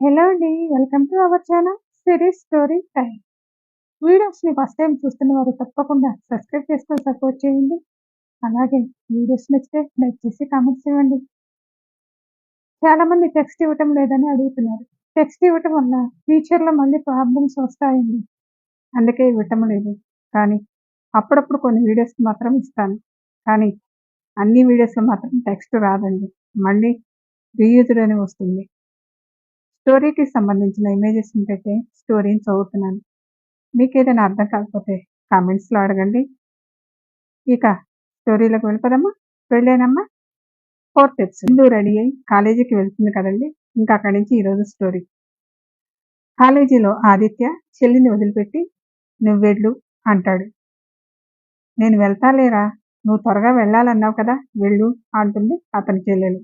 Hello అండి welcome to our channel series story time వీడియోస్ని first time చూస్తున్న వారు తప్పకుండా సబ్స్క్రైబ్ చేసుకొని సపోర్ట్ చేయండి. అలాగే వీడియోస్ నచ్చితే లైక్ చేసి కామెంట్స్ ఇవ్వండి. చాలా మంది టెక్స్ట్ ఇవ్వటం లేదని అడుగుతున్నారు. టెక్స్ట్ ఇవ్వటం వల్ల ఫ్యూచర్లో మళ్ళీ ప్రాబ్లమ్స్ వస్తాయండి. అందుకే ఇవ్వటం లేదు. కానీ అప్పుడప్పుడు కొన్ని వీడియోస్ మాత్రం ఇస్తాను. కానీ అన్ని వీడియోస్లో మాత్రం టెక్స్ట్ రాదండి. మళ్ళీ రీయూజ్డ్ అని వస్తుంది. స్టోరీకి సంబంధించిన ఇమేజెస్ పెట్టి స్టోరీని చదువుతున్నాను. మీకు ఏదైనా అర్థం కాకపోతే కామెంట్స్లో అడగండి. ఇక స్టోరీలోకి వెళ్ళిపోదమ్మా వెళ్ళానమ్మా. ఫోర్త్ ఎపిసోడ్ ఇందు రెడీ అయ్యి కాలేజీకి వెళ్తుంది కదండి. ఇంకా అక్కడి నుంచి ఈరోజు స్టోరీ. కాలేజీలో ఆదిత్య చెల్లిని వదిలిపెట్టి నువ్వెళ్ళు అంటాడు. నేను వెళ్తాలేరా నువ్వు త్వరగా వెళ్ళాలన్నావు కదా వెళ్ళు అంటుంది అతని చెల్లెలు.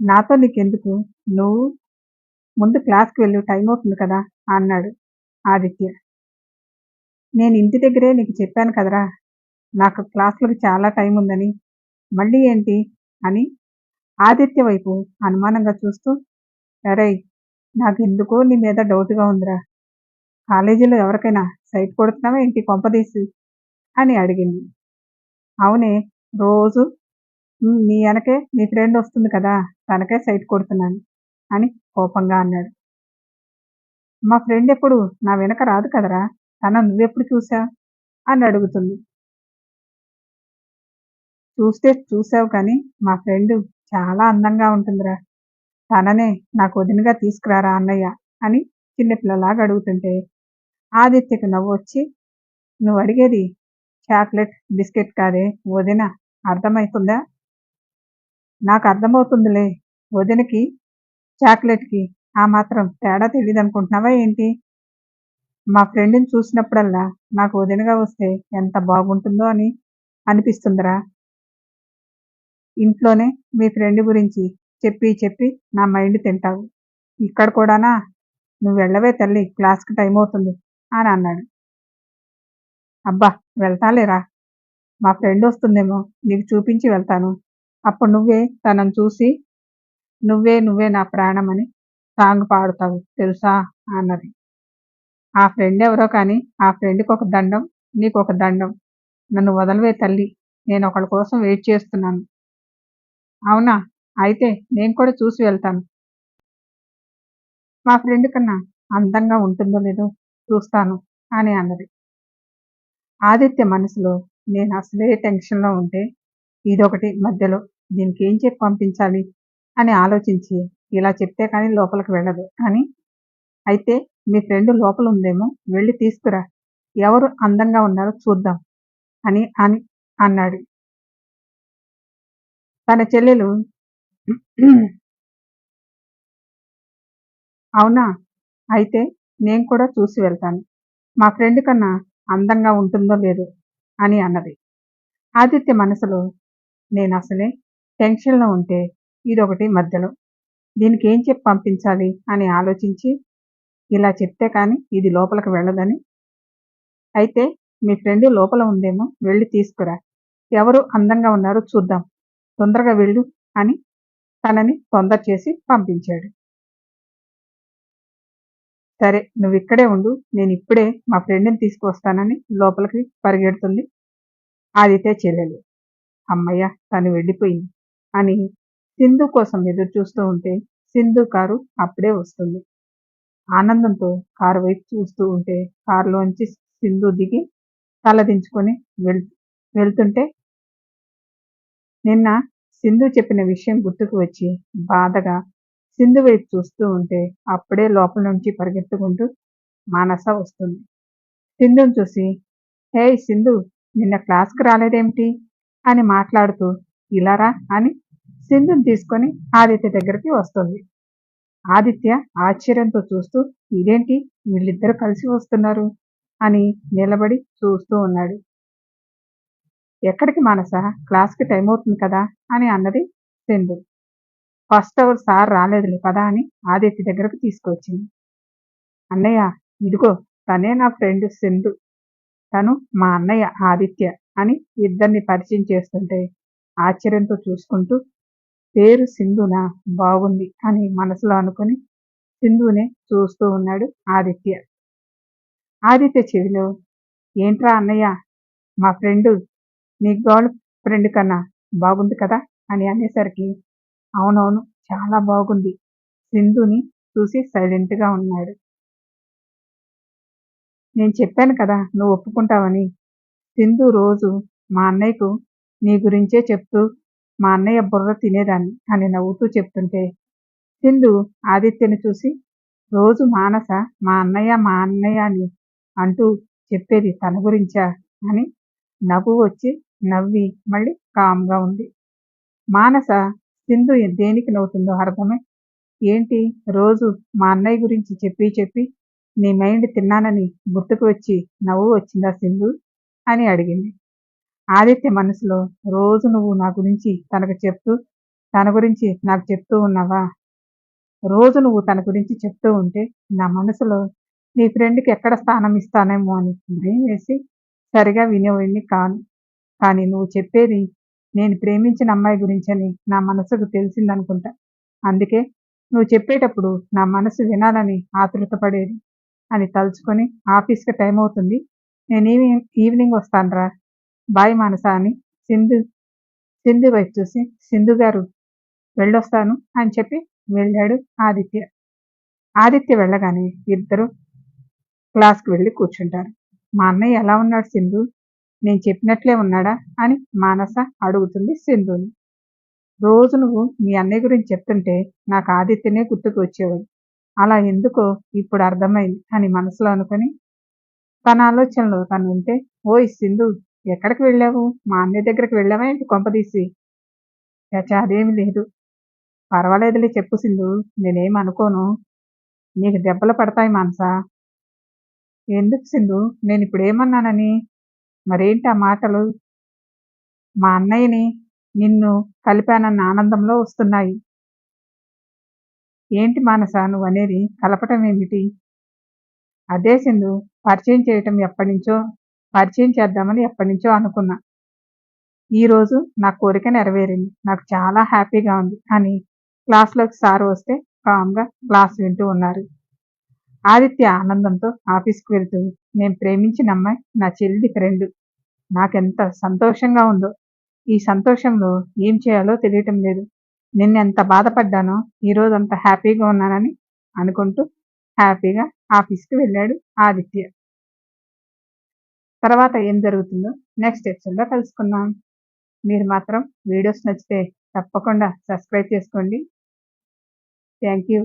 నాతో నీకెందుకు? నువ్వు ముందు క్లాస్కి వెళ్ళు టైం అవుతుంది కదా అన్నాడు ఆదిత్య. నేను ఇంటి దగ్గరే నీకు చెప్పాను కదరా నాకు క్లాసులకు చాలా టైం ఉందని. మళ్ళీ ఏంటి అని ఆదిత్య వైపు అనుమానంగా చూస్తూ సరే నాకు ఎందుకో నీ మీద డౌట్గా ఉందిరా. కాలేజీలో ఎవరికైనా సైట్ కొడుతున్నావా ఏంటి కొంపదీసి అని అడిగింది. అవునే రోజు నీ వెనకే నీ ఫ్రెండ్ వస్తుంది కదా తనకే సైట్ కొడుతున్నాను అని కోపంగా అన్నాడు. మా ఫ్రెండ్ ఎప్పుడు నా వెనక రాదు కదరా? తన నువ్వెప్పుడు చూసా అని అడుగుతుంది. చూస్తే చూసావు కానీ మా ఫ్రెండ్ చాలా అందంగా ఉంటుందిరా. తననే నాకు వదినగా తీసుకురారా అన్నయ్య? అని చిన్నపిల్లలాగా అడుగుతుంటే ఆదిత్యకు నవ్వు వచ్చి నువ్వు అడిగేది చాక్లెట్ బిస్కెట్ కాదే? వదిన అర్థమవుతుందా నాకు అర్థమవుతుందిలే. వదినకి చాక్లెట్కి ఆ మాత్రం తేడా తెలియదు అనుకుంటున్నావా ఏంటి? మా ఫ్రెండ్ని చూసినప్పుడల్లా నాకు వదినగా వస్తే ఎంత బాగుంటుందో అని అనిపిస్తుందిరా. ఇంట్లోనే మీ ఫ్రెండ్ గురించి చెప్పి చెప్పి నా మైండ్ తింటావు. ఇక్కడ కూడానా? నువ్వు వెళ్ళవే తల్లి క్లాస్కి టైం అవుతుంది అని అన్నాడు. అబ్బా వెళ్తాలేరా? మా ఫ్రెండ్ వస్తుందేమో నీకు చూపించి వెళ్తాను. అప్పుడు నువ్వే తనను చూసి నువ్వే నువ్వే నా ప్రాణం అని సాంగ్ పాడుతావు తెలుసా? అన్నది. ఆ ఫ్రెండ్ ఎవరో కానీ ఆ ఫ్రెండ్కి ఒక దండం నీకు ఒక దండం. నన్ను వదలవే తల్లి నేను ఒకళ్ళ కోసం వెయిట్ చేస్తున్నాను. అవునా? అయితే నేను కూడా చూసి వెళ్తాను. మా ఫ్రెండ్ కన్నా అందంగా ఉంటుందో లేదో చూస్తాను అని అన్నది. ఆదిత్య మనసులో నేను అసలే టెన్షన్లో ఉంటే ఇదొకటి మధ్యలో దీనికి ఏం చెప్పి పంపించాలి? అని ఆలోచించి ఇలా చెప్తే కానీ లోపలికి వెళ్ళదు. అని అయితే మీ ఫ్రెండ్ లోపల ఉందేమో వెళ్ళి తీసుకురా. ఎవరు అందంగా ఉన్నారో చూద్దాం అని అని అన్నాడు. తన చెల్లెలు అవునా? అయితే నేను కూడా చూసి వెళ్తాను. మా ఫ్రెండ్ కన్నా అందంగా ఉంటుందో లేదో అని అన్నది. ఆదిత్య మనసులో నేను అసలే టెన్షన్లో ఉంటే ఇదొకటి మధ్యలో. దీనికి ఏం చెప్పి పంపించాలి అని ఆలోచించి ఇలా చెప్తే కానీ ఇది లోపలికి వెళ్ళదని. అయితే మీ ఫ్రెండ్ లోపల ఉందేమో వెళ్ళి తీసుకురా. ఎవరు అందంగా ఉన్నారో చూద్దాం. తొందరగా వెళ్ళు అని తనని తొందర చేసి పంపించాడు. సరే నువ్వు ఇక్కడే ఉండు. నేను ఇప్పుడే మా ఫ్రెండ్ని తీసుకువస్తానని లోపలికి పరిగెడుతుంది. ఆదిత్య చెల్లెలు. అమ్మయ్య తను వెళ్ళిపోయింది అని సింధు కోసం ఎదురు చూస్తూ ఉంటే సింధు కారు అప్పుడే వస్తుంది. ఆనందంతో కారు వైపు చూస్తూ ఉంటే కారులోంచి సింధు దిగి తలదించుకొని వెళ్ వెళ్తుంటే నిన్న సింధు చెప్పిన విషయం గుర్తుకు వచ్చి బాధగా సింధు వైపు చూస్తూ ఉంటే అప్పుడే లోపల నుంచి పరిగెత్తుకుంటూ మానస వస్తుంది. సింధుని చూసి హే సింధు నిన్న క్లాస్కి రాలేదేమిటి? అని మాట్లాడుతూ ఇలారా అని సింధుని తీసుకొని ఆదిత్య దగ్గరికి వస్తుంది. ఆదిత్య ఆశ్చర్యంతో చూస్తూ ఇదేంటి? వీళ్ళిద్దరూ కలిసి వస్తున్నారు? అని నిలబడి చూస్తూ ఉన్నాడు. ఎక్కడికి మానస? క్లాస్కి టైం అవుతుంది కదా? అని అన్నది సింధు ఫస్ట్ అవర్ సార్ రాలేదులే కదా? అని ఆదిత్య దగ్గరకు తీసుకొచ్చింది. అన్నయ్య ఇదిగో తనే నా ఫ్రెండ్ సింధు. తను మా అన్నయ్య ఆదిత్య అని ఇద్దరిని పరిచయం చేస్తుంటే ఆశ్చర్యంతో చూసుకుంటూ పేరు సింధునా? బాగుంది అని మనసులో అనుకుని సింధునే చూస్తూ ఉన్నాడు ఆదిత్య. ఆదిత్య చెవిలో ఏంట్రా అన్నయ్య మా ఫ్రెండ్ నీ గర్ల్ ఫ్రెండ్ కన్నా బాగుంది కదా? అని అనేసరికి అవునవును చాలా బాగుంది. సింధుని చూసి సైలెంట్గా ఉన్నాడు. నేను చెప్పాను కదా నువ్వు ఒప్పుకుంటావని. సింధు రోజు మా అన్నయ్యకు నీ గురించే చెప్తూ మా అన్నయ్య బుర్ర తినేదాన్ని. అని నవ్వుతూ చెప్తుంటే సింధు ఆదిత్యని చూసి రోజు మానస మా అన్నయ్య మా అన్నయ్య అని అంటూ చెప్పేది తన గురించా? అని నవ్వు వచ్చి నవ్వి మళ్ళీ కామ్గా ఉంది. మానస సింధు దేనికి నవ్వుతుందో అర్థమే? ఏంటి రోజు మా అన్నయ్య గురించి చెప్పి చెప్పి నీ మైండ్ తిన్నానని గుర్తుకు వచ్చి నవ్వు వచ్చిందా సింధు? అని అడిగింది. ఆదిత్య మనసులో రోజు నువ్వు నా గురించి తనకు చెప్తూ తన గురించి నాకు చెప్తూ ఉన్నావా? రోజు నువ్వు తన గురించి చెప్తూ ఉంటే నా మనసులో నీ ఫ్రెండ్కి ఎక్కడ స్థానం ఇస్తానేమో అని భయం వేసి సరిగా వినేవాడిని కాను. కానీ నువ్వు చెప్పేది నేను ప్రేమించిన అమ్మాయి గురించని నా మనసుకు తెలిసిందనుకుంటా. అందుకే నువ్వు చెప్పేటప్పుడు నా మనసు వినాలని ఆతృత పడేది అని తలుచుకొని ఆఫీస్కి టైం అవుతుంది నేను ఈవినింగ్ ఈవినింగ్ వస్తానురా. బాయ్ మానస అని సింధు సింధు వైపు చూసి సింధు గారు వెళ్ళొస్తాను అని చెప్పి వెళ్ళాడు ఆదిత్య. ఆదిత్య వెళ్ళగానే ఇద్దరు క్లాస్కి వెళ్ళి కూర్చుంటారు. మా అన్నయ్య ఎలా ఉన్నాడు సింధు? నేను చెప్పినట్లే ఉన్నాడా? అని మానస అడుగుతుంది సింధుని. రోజు నువ్వు మీ అన్నయ్య గురించి చెప్తుంటే నాకు ఆదిత్యనే గుర్తుకు వచ్చేవాడు. అలా ఎందుకో ఇప్పుడు అర్థమైంది అని మనసులో అనుకుని తన ఆలోచనలో తను ఉంటే ఓయ్ సింధు ఎక్కడికి వెళ్ళావు? మా అన్నయ్య దగ్గరికి వెళ్ళావా ఏంటి కొంపదీసి చచ్చా అదేమి లేదు. పర్వాలేదులే చెప్పు సింధు నేనేం అనుకోను. నీకు దెబ్బలు పడతాయి మానస. ఎందుకు సింధు? నేను ఇప్పుడు ఏమన్నానని? మరేంటి ఆ మాటలు? మా అన్నయ్యని నిన్ను కలిపానన్న ఆనందంలో వస్తున్నాయి. ఏంటి మానస నువ్వు అనేది కలపటం ఏమిటి? అదే సింధు పరిచయం చేయటం ఎప్పటి నుంచో పరిచయం చేద్దామని ఎప్పటి నుంచో అనుకున్నా. ఈరోజు నా కోరిక నెరవేరింది. నాకు చాలా హ్యాపీగా ఉంది. అని క్లాస్లోకి సార్ వస్తే కామ్గా క్లాస్ వింటూ ఉన్నారు. ఆదిత్య ఆనందంతో ఆఫీస్కి వెళ్తూ నేను ప్రేమించిన అమ్మాయి నా చెల్లి ఫ్రెండ్ నాకెంత సంతోషంగా ఉందో. ఈ సంతోషంలో ఏం చేయాలో తెలియటం లేదు. నిన్న ఎంత బాధపడ్డానో ఈరోజు అంత హ్యాపీగా ఉన్నానని అనుకుంటూ హ్యాపీగా ఆఫీస్కి వెళ్ళాడు ఆదిత్య. తర్వాత ఏం జరుగుతుందో నెక్స్ట్ ఎపిసోడ్లో కలుసుకుందాం. మీరు మాత్రం వీడియోస్ నచ్చితే తప్పకుండా సబ్స్క్రైబ్ చేసుకోండి. Thank you